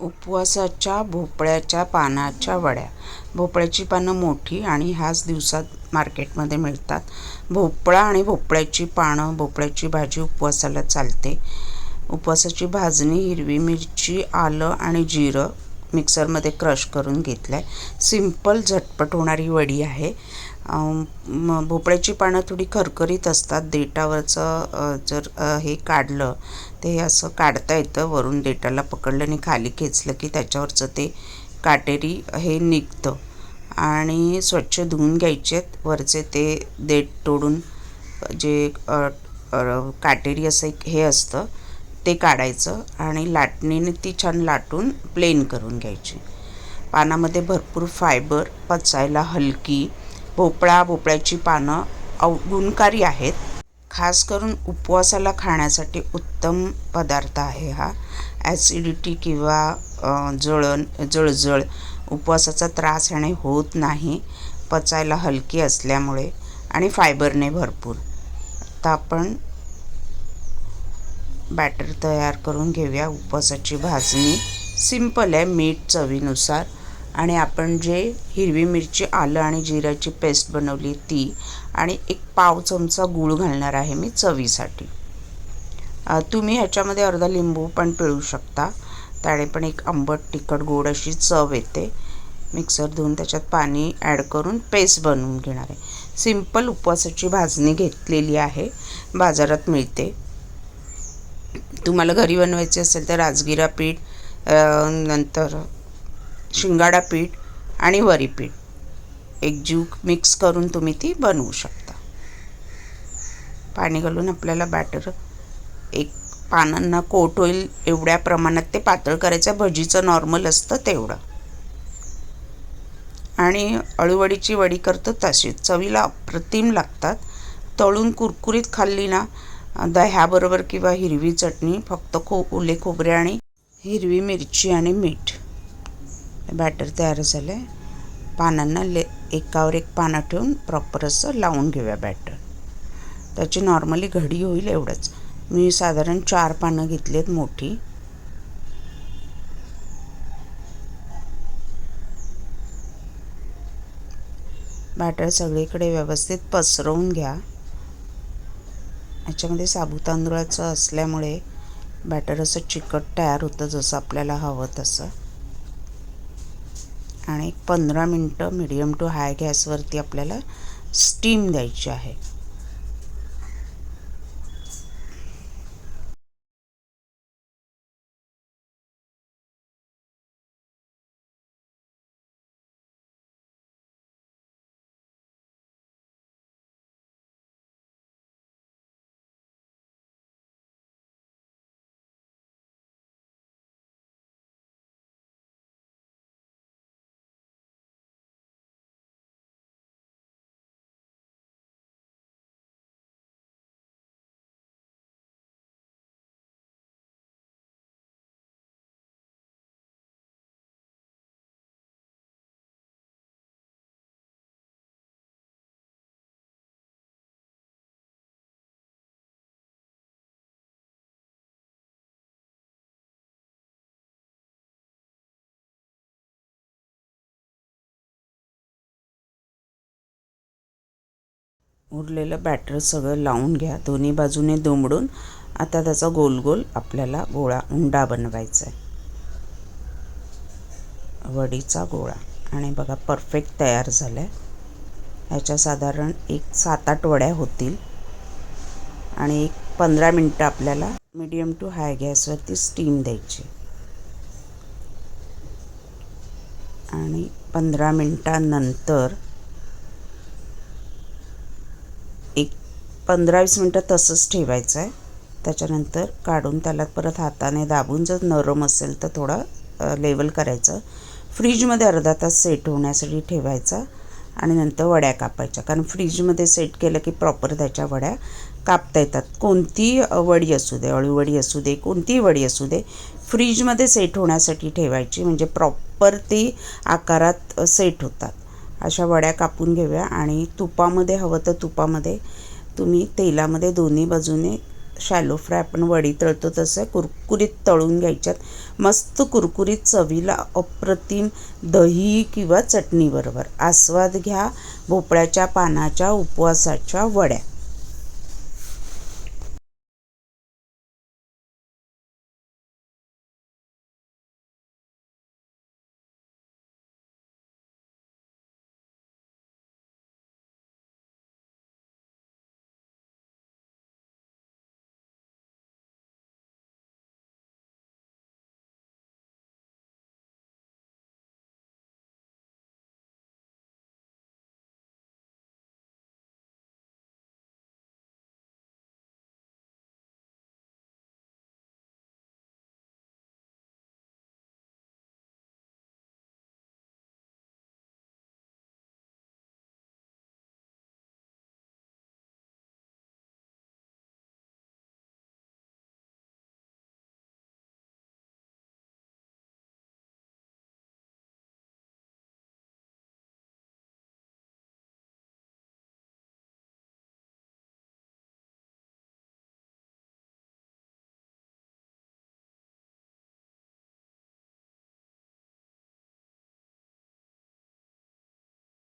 उपवासाच्या भोपळ्याच्या पानाच्या वड्या. भोपळ्याची पानं मोठी आणि ह्याच दिवसात मार्केटमध्ये मिळतात. भोपळा आणि भोपळ्याची पानं भोपळ्याची भाजी उपवासाला चालते. उपवासाची भाजणी हिरवी मिरची आलं आणि जिरं मिक्सरमध्ये क्रश करून घेतलं आहे सिंपल झटपट होणारी वडी आहे. भोपळ्याची पानं थोडी खरखरीत असतात. देठावरचं जर हे काढलं ते असं काढता येतं. वरून देठाला पकडलं आणि खाली खेचलं की त्याच्यावरचं ते काटेरी हे निघतं. आणि स्वच्छ धुवून घ्यायचेत वरचे ते देठ तोडून जे काटेरी असं एक हे असतं ते काढायचं आणि लाटणीने ती छान लाटून प्लेन करून घ्यायची. पानामध्ये भरपूर फायबर पचायला हलकी भोपळा भोपळ्याची पानं अवगुणकारी गुणकारी आहेत. खास करून उपवासाला खाण्यासाठी उत्तम पदार्थ आहे हा. ॲसिडिटी किंवा जळण जळजळ उपवासाचा त्रास ह्याने होत नाही. पचायला हलकी असल्यामुळे आणि फायबरने भरपूर. आता आपण बॅटर तयार करून घेऊया. उपवासाची भाजणी सिंपल आहे. मीठ चवीनुसार आणि आपण जे हिरवी मिरची आलं आणि जिऱ्याची पेस्ट बनवली ती आणि एक पाव चमचा गूळ घालणार आहे मी चवीसाठी. तुम्ही ह्याच्यामध्ये अर्धा लिंबू पण पिळू शकता. त्याने पण एक आंबट तिखट गोड अशी चव येते. मिक्सर धुवून त्याच्यात पाणी ॲड करून पेस्ट बनवून घेणार आहे. सिंपल उपवासाची भाजणी घेतलेली आहे. बाजारात मिळते. तुम्हाला घरी बनवायची असेल तर राजगिरा पीठ नंतर शिंगाडा पीठ आणि वरी पीठ. एक ज्यूक मिक्स करून तुम्ही ती बनवू शकता. पाणी घालून आपल्याला बॅटर एक पानांना कोट होईल एवढ्या प्रमाणात ते पातळ करायचं भजीचं नॉर्मल असतं तेवढं. आणि अळूवडीची वडी करतो तशीच चवीला अप्रतिम लागतात. तळून कुरकुरीत खाल्ली ना दह्याबरोबर किंवा हिरवी चटणी फक्त खो ओले खोबरे आणि हिरवी मिरची आणि मीठ. बॅटर तयार झालं. आहे पानांना ले एकावर एक पानं ठेवून प्रॉपर असं लावून घेऊया बॅटर त्याची नॉर्मली घडी होईल एवढंच. मी साधारण चार पानं घेतली आहेत मोठी. बॅटर सगळीकडे व्यवस्थित पसरवून घ्या. याच्यामध्ये साबू तांदूळाचं असल्यामुळे बॅटर असं चिकट तयार होतं जसं आपल्याला हवं तसं. आणि एक पंधरा मिनटं मिडियम टू हाय गॅसवरती आपल्याला स्टीम द्यायची आहे. उरलेलं बॅटर सगळं लावून घ्या. दोन्ही बाजूने दुमडून आता त्याचा गोल गोल आपल्याला गोळा उंडा बनवायचा आहे वडीचा गोळा. आणि बघा परफेक्ट तयार झाला आहे ह्याच्या साधारण एक सात आठ वड्या होतील. आणि एक पंधरा मिनटं आपल्याला मिडियम टू हाय गॅसवरती स्टीम द्यायची. आणि पंधरा मिनटानंतर पंधरा वीस मिनटं तसंच ठेवायचं आहे. त्याच्यानंतर काढून त्याला परत हाताने दाबून जर नरम असेल तर थोडा लेवल करायचं. फ्रीजमध्ये अर्धा तास सेट होण्यासाठी ठेवायचा आणि नंतर वड्या कापायच्या. कारण फ्रीजमध्ये सेट केलं की प्रॉपर त्याच्या वड्या कापता येतात. कोणती वडी असू दे अळूवडी असू दे कोणतीही वडी असू दे फ्रीजमध्ये सेट होण्यासाठी ठेवायची. म्हणजे प्रॉपर ती आकारात सेट होतात. अशा वड्या कापून घेऊया आणि तुपामध्ये हवं तर तुपामध्ये तुम्ही तेलामध्ये दोन्ही बाजूने शॅलो फ्राय आपण वडी तळतो तसं कुरकुरीत तळून घ्यायच्यात. मस्त कुरकुरीत चवीला अप्रतिम दही किंवा चटणीबरोबर आस्वाद घ्या भोपळ्याच्या पानाच्या उपवासाच्या वड्या.